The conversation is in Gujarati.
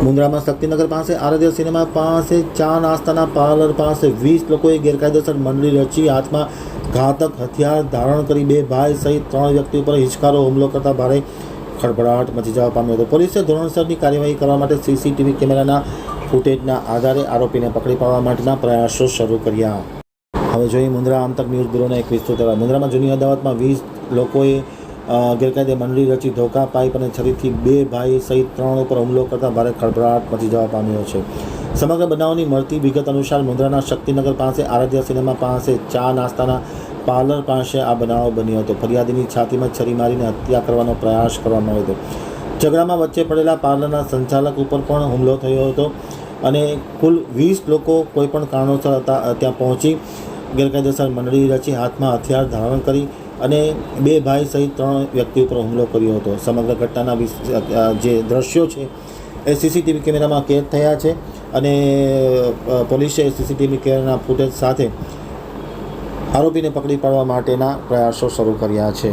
મુન્દ્રામાં શક્તિનગર પાસે આરાધ્ય સિનેમા પાસે ચા નાસ્તાના પાર્લર પાસે વીસ લોકોએ ગેરકાયદેસર મંડળી રચી હાથમાં ઘાતક હથિયાર ધારણ કરી બે ભાઈ સહિત ત્રણ વ્યક્તિ ઉપર હિચકારો હુમલો કરતા ભારે ખળભળાટ મચી જવા પામ્યો હતો. પોલીસે ધોરણસરની કાર્યવાહી કરવા માટે સીસીટીવી કેમેરાના ફૂટેજના આધારે આરોપીને પકડી પાડવા માટેના પ્રયાસો શરૂ કર્યા. હવે જોઈએ મુન્દ્રા આમતક ન્યૂઝ બ્યુરોના એક વિસ્તૃત મુન્દ્રામાં જૂની અદાવતમાં વીસ લોકોએ ગેરકાયદે મંડળી રચી ધોકા પાઇપ અને છરીથી બે ભાઈ સહિત ત્રણ ઉપર હુમલો કરતા ભારે ખળભળાટ મચી જવા પામ્યો છે. સમગ્ર બનાવની મળતી વિગત અનુસાર મુંદ્રાના શક્તિનગર પાસે આરાધ્યા સિનેમા પાસે ચા નાસ્તાના પાર્લર પાસે આ બનાવ બન્યો હતો. ફરિયાદીની છાતીમાં છરી મારીને હત્યા કરવાનો પ્રયાસ કરવામાં આવ્યો હતો. ઝઘડામાં વચ્ચે પડેલા પાર્લરના સંચાલક ઉપર પણ હુમલો થયો હતો અને કુલ વીસ લોકો કોઈપણ કારણોસર હતા, ત્યાં પહોંચી ગેરકાયદેસર મંડળી રચી હાથમાં હથિયાર ધારણ કરી અને બે ભાઈ સહિત ત્રણ વ્યક્તિ ઉપર હુમલો કર્યો હતો. સમગ્ર ઘટનાના જે દ્રશ્યો છે, એ સીસીટીવી કેમેરામાં કેદ થયા છે અને પોલીસે સીસીટીવી કેમેરાના ફૂટેજ સાથે આરોપીને પકડી પાડવા માટેના પ્રયાસો શરૂ કર્યા છે.